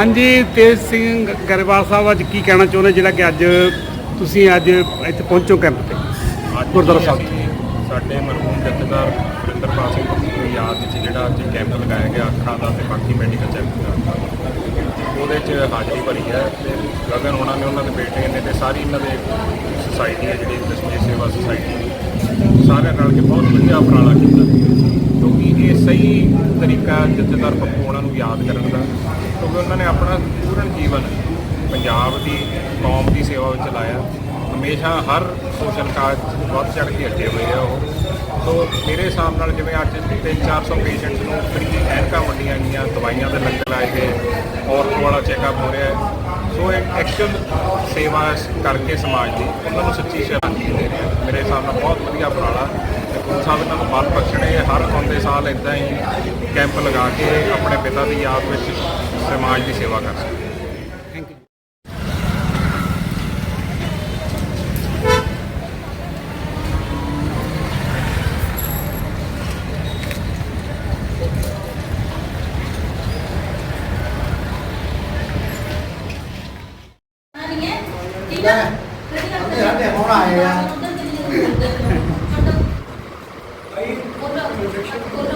ਹਾਂਜੀ ਤੇਜ ਸਿੰਘ ਗਰੇਵਾਲ ਸਾਹਿਬ ਅੱਜ ਕੀ ਕਹਿਣਾ ਚਾਹੁੰਦੇ ਜਿਹੜਾ ਕਿ ਅੱਜ ਤੁਸੀਂ ਅੱਜ ਇੱਥੇ ਪਹੁੰਚੋ ਕੈਂਪ ਤੇ ਅੱਜ ਗੁਰਦੁਆਰਾ ਸਾਹਿਬ। ਅਸੀਂ ਸਾਡੇ ਮਰਹੂਮ ਜਥੇਦਾਰ ਵਰਿੰਦਰਪਾਲ ਸਿੰਘ ਪੱਪੂ ਦੀ ਯਾਦ ਵਿੱਚ ਜਿਹੜਾ ਅੱਜ ਕੈਂਪ ਲਗਾਇਆ ਗਿਆ ਅੱਖਾਂ ਦਾ ਤੇ ਬਾਕੀ ਮੈਡੀਕਲ ਚੈੱਕ ਦਾ ਉਹਦੇ 'ਚ ਹਾਜ਼ਰੀ ਭਰੀ ਹੈ ਤੇ ਗਗਨ ਹੋਣਾ ਨੇ ਉਹਨਾਂ ਦੇ ਬੇਟੇ ਨੇ ਤੇ ਸਾਰੀ ਇਹਨਾਂ ਦੇ ਸੁਸਾਇਟੀ ਹੈ ਜਿਹੜੀ ਦਸ਼ਮੇਸ਼ ਸੇਵਾ ਸੁਸਾਇਟੀ ਸਾਰਿਆਂ ਰਲ ਕੇ ਬਹੁਤ ਵਧੀਆ ਉਪਰਾਲਾ ਕੀਤਾ। ਕਿਉਂਕਿ ਇਹ ਸਹੀ ਤਰੀਕਾ ਜਥੇਦਾਰ ਪੱਪੂ ਉਹਨਾਂ ਨੂੰ ਯਾਦ ਕਰਨ ਦਾ। ਕਿਉਂਕਿ ਉਹਨਾਂ ਨੇ ਆਪਣਾ ਪੂਰਨ ਜੀਵਨ ਪੰਜਾਬ ਦੀ ਕੌਮ ਦੀ ਸੇਵਾ ਵਿੱਚ ਲਾਇਆ। ਹਮੇਸ਼ਾ ਹਰ ਸੋਸ਼ਲ ਕਾਜ 'ਚ ਵੱਧ ਚੜ੍ਹ ਕੇ ਅੱਗੇ ਹੋਏ ਆ ਉਹ। ਸੋ ਮੇਰੇ ਹਿਸਾਬ ਨਾਲ ਜਿਵੇਂ ਅੱਜ 3-400 ਪੇਸ਼ੈਂਟਸ ਨੂੰ ਫ੍ਰੀ ਐਨਕਾਂ ਵੰਡੀਆਂ ਗਈਆਂ, ਦਵਾਈਆਂ ਦੇ ਲੰਗਰ ਲਾਏ ਗਏ, ਔਰਤ ਵਾਲਾ ਚੈੱਕਅਪ ਹੋ ਰਿਹਾ ਹੈ ਸੋ ਐਕਚੁਅਲ ਸੇਵਾ ਕਰਕੇ ਸਮਾਜ ਦੀ। ਉਹਨਾਂ ਨੂੰ ਸੱਚੀ ਸ਼ਰਧਾਂਜਲੀ ਦੇ ਰਹੇ ਹਾਂ ਮੇਰੇ ਹਿਸਾਬ ਨਾਲ ਬਹੁਤ ਵਧੀਆ ਉਪਰਾਲਾ। ਤੇ ਗੁਰੂ ਸਾਹਿਬ ਇਹਨਾਂ ਨੂੰ ਬਲ ਬਖਸ਼ਣੇ ਹਰ ਆਉਂਦੇ ਸਾਲ ਇਦਾਂ ਹੀ ਕੈਂਪ ਲਗਾ ਕੇ ਆਪਣੇ ਪਿਤਾ ਦੀ ਯਾਦ ਵਿੱਚ ਸਮਾਜ ਦੀ ਸੇਵਾ ਕਰ ਸਕਣ ਲੈ ਅੰਦੇ ਅੰਦੇ ਹੋਣਾ ਹੈ ਯਾਰ ਭਾਈ ਕੋਲ ਕੋਲ ਕੋਲ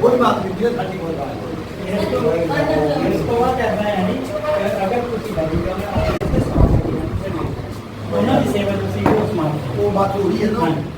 कोई बात नहीं ये साची बोल रहा है इसको और कहना है यानी अगर कुछ लगेगा मैं आपसे सवाल करूंगा दोनों सेवा तुसी को स्मार्ट वो बात हो रही है ना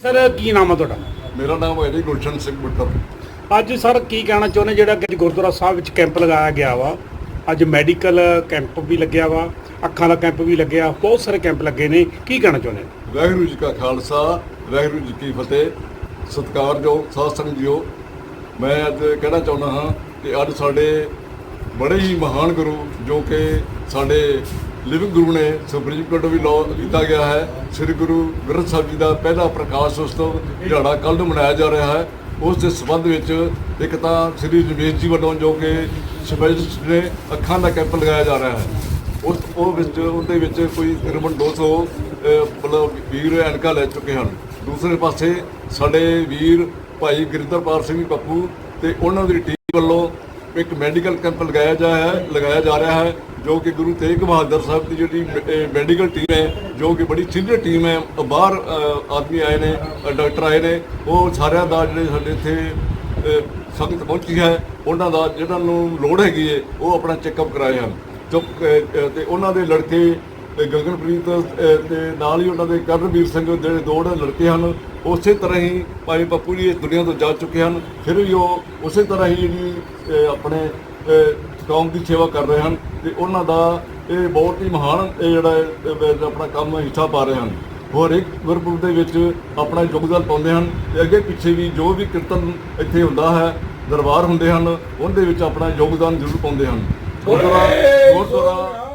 ਸਰ ਕੀ ਨਾਮ ਆ ਤੁਹਾਡਾ? ਮੇਰਾ ਨਾਮ ਹੈ ਜੀ ਗੁਲਸ਼ਨ ਸਿੰਘ ਬੁੱਟਰ ਅੱਜ ਸਰ ਕੀ ਕਹਿਣਾ ਚਾਹੁੰਦੇ ਜਿਹੜਾ ਕਿ ਅੱਜ ਗੁਰਦੁਆਰਾ ਸਾਹਿਬ ਵਿੱਚ ਕੈਂਪ ਲਗਾਇਆ ਗਿਆ ਵਾ ਅੱਜ ਮੈਡੀਕਲ ਕੈਂਪ ਵੀ ਲੱਗਿਆ ਵਾ ਅੱਖਾਂ ਦਾ ਕੈਂਪ ਵੀ ਲੱਗਿਆ ਬਹੁਤ ਸਾਰੇ ਕੈਂਪ ਲੱਗੇ ਨੇ। ਕੀ ਕਹਿਣਾ ਚਾਹੁੰਦੇ ਵਾਹਿਗੁਰੂ ਜੀ ਕਾ ਖਾਲਸਾ ਵਾਹਿਗੁਰੂ ਜੀ ਕੀ ਫਤਿਹ। ਸਤਿਕਾਰਯੋਗ ਸਾਧ ਸੰਗਤ ਜੀਓ ਮੈਂ ਅੱਜ ਕਹਿਣਾ ਚਾਹੁੰਦਾ ਹਾਂ ਕਿ ਅੱਜ ਸਾਡੇ ਬੜੇ ਹੀ ਮਹਾਨ ਗੁਰੂ ਜੋ ਕਿ ਸਾਡੇ ਲਿਵਿੰਗ ਗੁਰੂ ਨੇ ਸੁਪਰੀਮ ਕੋਰਟ ਵੀ ਲਾਅ ਕੀਤਾ ਗਿਆ ਹੈ। ਸ੍ਰੀ ਗੁਰੂ ਗ੍ਰੰਥ ਸਾਹਿਬ ਜੀ ਦਾ ਪਹਿਲਾ ਪ੍ਰਕਾਸ਼ ਉਤਸਵ ਦਿਹਾੜਾ ਕੱਲ੍ਹ ਨੂੰ ਮਨਾਇਆ ਜਾ ਰਿਹਾ ਹੈ। ਉਸ ਦੇ ਸੰਬੰਧ ਵਿੱਚ ਇੱਕ ਤਾਂ ਸ੍ਰੀ ਰਮੇਸ਼ ਜੀ ਵੱਲੋਂ ਜੋ ਕਿ ਸਪੈਸ਼ਲਿਸਟ ਨੇ ਅੱਖਾਂ ਦਾ ਕੈਂਪ ਲਗਾਇਆ ਜਾ ਰਿਹਾ ਹੈ। ਉਸ ਉਹ ਵਿੱਚ ਉਹਦੇ ਵਿੱਚ ਕੋਈ ਤਕਰੀਬਨ 200 ਅਹ, ਮਤਲਬ ਵੀਰ ਐਨਕਾ ਲੈ ਚੁੱਕੇ ਹਨ। ਦੂਸਰੇ ਪਾਸੇ ਸਾਡੇ ਵੀਰ ਭਾਈ ਗੁਰਿੰਦਰਪਾਲ ਸਿੰਘ ਪੱਪੂ ਤੇ ਉਹਨਾਂ ਦੀ ਟੀਮ ਵੱਲੋਂ ਇੱਕ ਮੈਡੀਕਲ ਕੈਂਪ ਲਗਾਇਆ ਜਾ ਹੈ, ਲਗਾਇਆ ਜਾ ਰਿਹਾ ਹੈ, ਜੋ ਕਿ ਗੁਰੂ ਤੇਗ ਬਹਾਦਰ ਸਾਹਿਬ ਦੀ ਜਿਹੜੀ ਮੈਡੀਕਲ ਟੀਮ ਹੈ, ਜੋ ਕਿ ਬੜੀ ਸੀਨੀਅਰ ਟੀਮ ਹੈ ਬਾਹਰ ਆਦਮੀ ਆਏ ਨੇ ਡਾਕਟਰ ਆਏ ਨੇ, ਉਹ ਸਾਰਿਆਂ ਦਾ ਜਿਹੜੇ ਸਾਡੇ ਇੱਥੇ ਸੰਗਤ ਪਹੁੰਚੀ ਹੈ, ਉਹਨਾਂ ਦਾ, ਜਿਹਨਾਂ ਨੂੰ ਲੋੜ ਹੈਗੀ ਹੈ, ਉਹ ਆਪਣਾ ਚੈੱਕਅਪ ਕਰਾਏ ਹਨ। ਜੋ ਤੇ ਉਹਨਾਂ ਦੇ ਲੜਕੇ ਤੇ ਗਗਨਪ੍ਰੀਤ ਅਹ, ਤੇ ਨਾਲ ਹੀ ਉਹਨਾਂ ਦੇ ਕਰਨਵੀਰ ਸਿੰਘ ਜਿਹੜੇ ਦੋ ਲੜਕੇ ਹਨ ਉਸੇ ਤਰ੍ਹਾਂ ਹੀ ਭਾਈ ਪੱਪੂ ਜੀ ਇਸ ਦੁਨੀਆ ਤੋਂ ਜਾ ਚੁੱਕੇ ਹਨ। ਫਿਰ ਵੀ ਉਹ ਉਸੇ ਤਰ੍ਹਾਂ ਹੀ ਜਿਹੜੀ ਆਪਣੇ ਕੌਮ ਦੀ ਸੇਵਾ ਕਰ ਰਹੇ ਹਨ ਤੇ ਉਹਨਾਂ ਦਾ ਇਹ ਬਹੁਤ ਹੀ ਮਹਾਨ ਇਹ ਜਿਹੜਾ ਆਪਣਾ ਕੰਮ ਹਿੱਸਾ ਪਾ ਰਹੇ ਹਨ। ਹੋਰ ਇੱਕ ਗੁਰਪੁਰਬ ਦੇ ਵਿੱਚ ਆਪਣਾ ਯੋਗਦਾਨ ਪਾਉਂਦੇ ਹਨ ਤੇ ਅੱਗੇ ਪਿੱਛੇ ਵੀ ਜੋ ਵੀ ਕੀਰਤਨ ਇੱਥੇ ਹੁੰਦਾ ਹੈ ਦਰਬਾਰ ਹੁੰਦੇ ਹਨ ਉਹਦੇ ਵਿੱਚ ਆਪਣਾ ਯੋਗਦਾਨ ਜ਼ਰੂਰ ਪਾਉਂਦੇ ਹਨ। ਗੁਰਦੁਆਰਾ ਗੁਰਦੁਆਰਾ